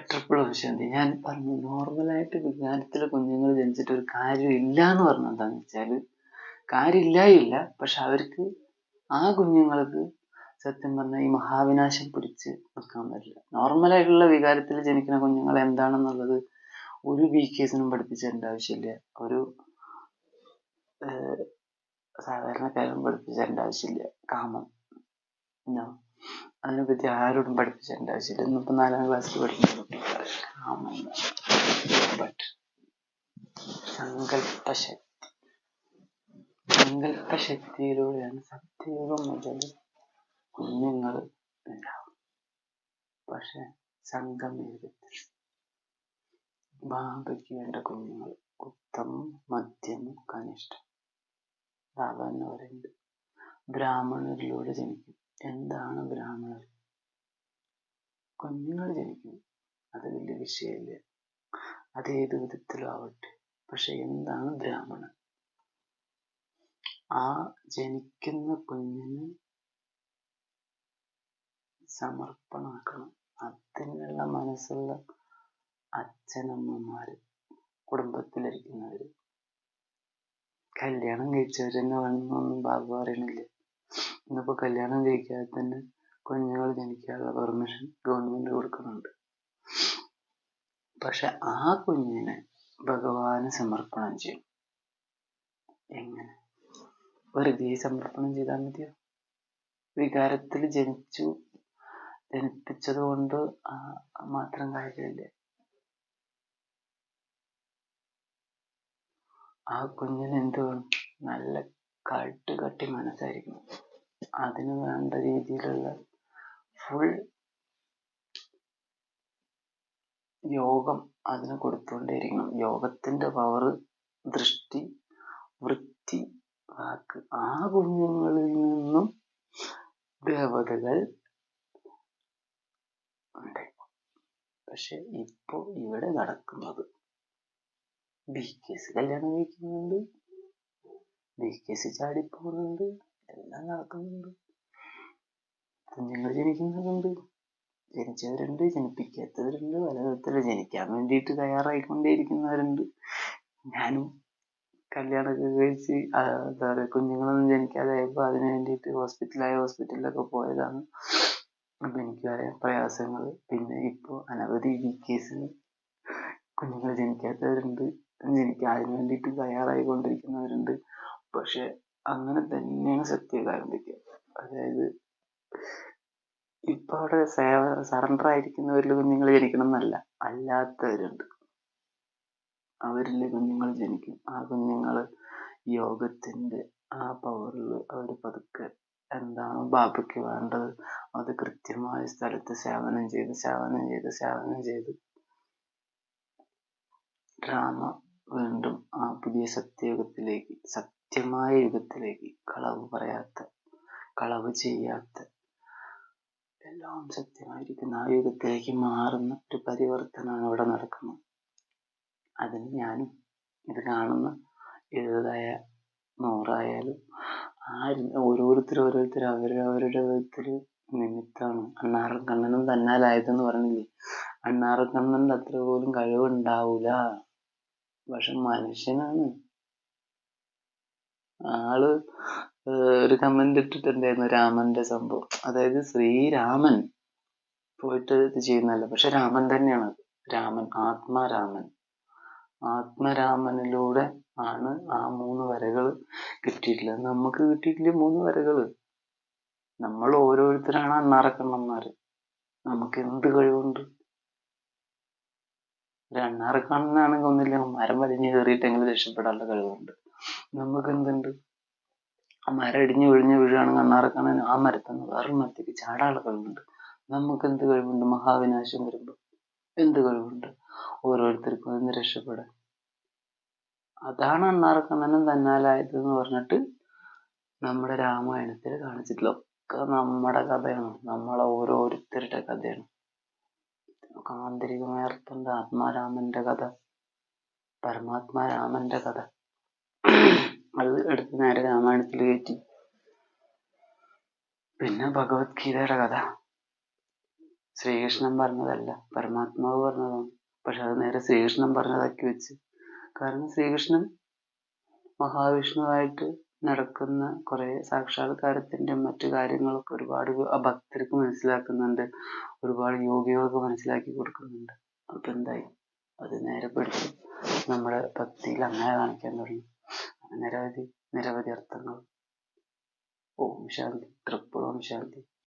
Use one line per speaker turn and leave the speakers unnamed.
Triple വിശാന്തി ഞാൻ പറഞ്ഞു നോർമലായിട്ട് വികാരത്തിലെ കുഞ്ഞുങ്ങൾ ജനിച്ചിട്ട് ഒരു കാര്യമില്ല എന്ന് പറഞ്ഞു എന്താന്ന് വെച്ചാൽ കാര്യമില്ലായില്ല. പക്ഷെ അവർക്ക് ആ കുഞ്ഞുങ്ങൾക്ക് സത്യം പറഞ്ഞാൽ ഈ മഹാവിനാശം പിടിച്ച് നിൽക്കാൻ പറ്റില്ല. നോർമലായിട്ടുള്ള വികാരത്തിൽ ജനിക്കുന്ന കുഞ്ഞുങ്ങൾ എന്താണെന്നുള്ളത് ഒരു ബി കേസിനും പഠിപ്പിച്ചേണ്ട ആവശ്യമില്ല. ഒരു സാധാരണക്കാരും പഠിപ്പിച്ചേണ്ട ആവശ്യമില്ല. കാമം. No. അതിനെപ്പറ്റി ആരോടും പഠിപ്പിച്ചേണ്ട ആവശ്യമില്ല. ഇന്നിപ്പോ നാലാം ക്ലാസ്സിൽ പഠിക്കുന്ന കുട്ടികൾ ബട്ട് സങ്കല്പശക്തി സങ്കല്പശക്തിയിലൂടെയാണ് സത്യയുഗം മുതൽ കുഞ്ഞുങ്ങൾ ഉണ്ടാവും പക്ഷെ സംഗമയുഗത്തിൽ ബാബയ്ക്ക് വേണ്ട കുഞ്ഞുങ്ങൾ ഉത്തമം മധ്യമം കനിഷ്ഠം. ബാബ എന്ന് പറയുന്നത് ബ്രാഹ്മണരിലൂടെ ജനിക്കും എന്താണ് ബ്രാഹ്മണർ? കുഞ്ഞുങ്ങൾ ജനിക്കും. അത് വലിയ വിഷയമല്ല. അത് ഏതു വിധത്തിലും ആവട്ടെ. പക്ഷെ എന്താണ് ബ്രാഹ്മണൻ ആ ജനിക്കുന്ന കുഞ്ഞിന് സമർപ്പണമാക്കണം. അതിനുള്ള മനസ്സുള്ള അച്ഛനമ്മമാര് കുടുംബത്തിലിരിക്കുന്നവര്. കല്യാണം കഴിച്ചവര് തന്നെ വേണമെന്നൊന്നും ബാബു പറയണില്ല. ഇന്നിപ്പോ കല്യാണം കഴിക്കാതെ തന്നെ കുഞ്ഞുങ്ങൾ ജനിക്കാനുള്ള പെർമിഷൻ ഗവൺമെന്റ് കൊടുക്കുന്നുണ്ട്. പക്ഷെ ആ കുഞ്ഞിനെ ഭഗവാന് സമർപ്പണം ചെയ്യും. എങ്ങനെ? വെറുതെ സമർപ്പണം ചെയ്താൽ മതിയോ? വികാരത്തിൽ ജനിച്ചു ജനിപ്പിച്ചത് കൊണ്ട് മാത്രം കാര്യമില്ല ആ കുഞ്ഞിന് എന്ത് വേണം നല്ല കട്ടുകട്ടി മനസ്സായിരിക്കണം. അതിന് വേണ്ട രീതിയിലുള്ള full യോഗം അതിന് കൊടുത്തുകൊണ്ടേയിരിക്കണം യോഗത്തിന്റെ power ദൃഷ്ടി വൃത്തി വാക്ക് ആ ഗുണങ്ങളിൽ നിന്നും ദേവതകൾ ഉണ്ട്. പക്ഷെ ഇപ്പോ ഇവിടെ നടക്കുന്നത് ബി കേസ് കല്യാണം കഴിക്കുന്നുണ്ട്. ബി കേസ് ചാടിപ്പോകുന്നുണ്ട് എല്ലാം നടക്കുന്നുണ്ട് കുഞ്ഞുങ്ങൾ ജനിക്കുന്നുണ്ട് ജനിച്ചവരുണ്ട് ജനിപ്പിക്കാത്തവരുണ്ട് പല വിധത്തിൽ ജനിക്കാൻ വേണ്ടിയിട്ട് തയ്യാറായിക്കൊണ്ടേയിരിക്കുന്നവരുണ്ട്. ഞാനും കല്യാണമൊക്കെ കഴിച്ച് എന്താ പറയുക കുഞ്ഞുങ്ങളൊന്നും ജനിക്കാതായപ്പോൾ അതിന് വേണ്ടിയിട്ട് ഹോസ്പിറ്റലായ ഹോസ്പിറ്റലിലൊക്കെ പോയതാണ്. അപ്പം എനിക്ക് പറയാം പ്രയാസങ്ങൾ പിന്നെ ഇപ്പോൾ അനവധി ഈ കേസിൽ കുഞ്ഞുങ്ങൾ ജനിക്കാത്തവരുണ്ട് ജനിക്കാൻ അതിന് വേണ്ടിയിട്ട് തയ്യാറായിക്കൊണ്ടിരിക്കുന്നവരുണ്ട്. പക്ഷെ അങ്ങനെ തന്നെയാണ് സത്യകാരന്തിക്ക് അതായത് ഇപ്പൊ അവിടെ സേവ സറണ്ടർ ആയിരിക്കുന്നവരിൽ കുഞ്ഞുങ്ങൾ ജനിക്കണം എന്നല്ല അല്ലാത്തവരുണ്ട്. അവരിൽ കുഞ്ഞുങ്ങൾ ജനിക്കും. ആ കുഞ്ഞുങ്ങൾ യോഗത്തിന്റെ ആ പവറിൽ അവർ പതുക്കെ എന്താണ് ബാബയ്ക്ക് വേണ്ടത്? അത് കൃത്യമായ സ്ഥലത്ത് സേവനം ചെയ്ത് സേവനം ചെയ്ത് സേവനം ചെയ്ത് രാമ വീണ്ടും ആ പുതിയ സത്യയുഗത്തിലേക്ക് സത്യമായ യുഗത്തിലേക്ക് കളവ് പറയാത്ത കളവ് ചെയ്യാത്ത എല്ലാം സത്യമായിരിക്കുന്ന. ആ യുഗത്തിലേക്ക് മാറുന്ന ഒരു പരിവർത്തനമാണ് ഇവിടെ നടക്കുന്നത്. അതിന് ഞാനും ഇത് കാണുന്ന എഴുപതായ നൂറായാലും ആരും ഓരോരുത്തരും ഓരോരുത്തരും അവരവരുടെ വിധത്തിൽ നിമിത്തമാണ്. അണ്ണാറും കണ്ണനും തന്നാലായതെന്ന് പറഞ്ഞില്ലേ? അണ്ണാറും കണ്ണന്റെ അത്ര പോലും കഴിവുണ്ടാവൂല. പക്ഷെ മനുഷ്യനാണ്. ആൾ ഒരു കമന്റ് ഇട്ടിട്ടുണ്ടായിരുന്നു രാമന്റെ സംഭവം. അതായത് ശ്രീരാമൻ പോയിട്ട് ഇത് ചെയ്യുന്നല്ല പക്ഷെ രാമൻ തന്നെയാണ് അത്. രാമൻ ആത്മാരാമൻ. ആത്മരാമനിലൂടെ ആണ് ആ മൂന്ന് വരകൾ കിട്ടിയിട്ടുള്ളത്. നമുക്ക് കിട്ടിയിട്ടില്ല മൂന്ന് വരകൾ നമ്മൾ ഓരോരുത്തരാണ് അണ്ണാറക്കണ്ണന്മാർ നമുക്ക് എന്ത് കഴിവുണ്ട്? ഒരു അണ്ണാറക്കണ്ണനാണെങ്കിൽ ഒന്നില്ല മരം വലിഞ്ഞു കയറിയിട്ടെങ്കിലും രക്ഷപ്പെടാനുള്ള കഴിവുണ്ട്. നമുക്ക് എന്തുണ്ട്? ആ മരം ഇടിഞ്ഞ് വീഴുകയാണ് കണ്ണാറ കാണാൻ ആ മരത്തുനിന്ന് വേറൊരു മരത്തേക്ക് ചാടാനുള്ള കഴിവുണ്ട്. നമുക്ക് എന്ത് കഴിവുണ്ട്? മഹാവിനാശം വരുമ്പോൾ എന്ത് കഴിവുണ്ട്? ഓരോരുത്തർക്കും അതിന് രക്ഷപ്പെടാൻ. അതാണ് അണ്ണാറക്കണ്ണനും തന്നാലായത് എന്ന് പറഞ്ഞിട്ട് നമ്മുടെ രാമായണത്തിൽ കാണിച്ചിട്ടുള്ള ഒക്കെ നമ്മുടെ കഥയാണ്. നമ്മളെ ഓരോരുത്തരുടെ കഥയാണ്. ആന്തരികമായ അർത്ഥമുണ്ട് ആത്മാരാമന്റെ കഥ പരമാത്മാ രാമന്റെ കഥ. അത് എടുത്ത് നേരെ രാമായണത്തിൽ കയറ്റി. പിന്നെ ഭഗവത്ഗീതയുടെ കഥ. ശ്രീകൃഷ്ണൻ പറഞ്ഞതല്ല പരമാത്മാവ് പറഞ്ഞതാണ്. പക്ഷെ അത് നേരെ ശ്രീകൃഷ്ണൻ പറഞ്ഞതാക്കി വെച്ച്. കാരണം ശ്രീകൃഷ്ണൻ മഹാവിഷ്ണുവായിട്ട് നടക്കുന്ന കുറെ സാക്ഷാത്കാരത്തിന്റെ മറ്റു കാര്യങ്ങളൊക്കെ ഒരുപാട് ഭക്തർക്ക് മനസ്സിലാക്കുന്നുണ്ട്. ഒരുപാട് യോഗികൾക്ക് മനസ്സിലാക്കി കൊടുക്കുന്നുണ്ട്. അപ്പൊ എന്തായി അത് നേരെ പിടിച്ച് നമ്മുടെ ഭക്തിയിൽ അങ്ങനെ കാണിക്കാൻ തുടങ്ങി. നിരവധി നിരവധി അർത്ഥങ്ങൾ. ഓം ശാന്തി. ഓം ശാന്തി.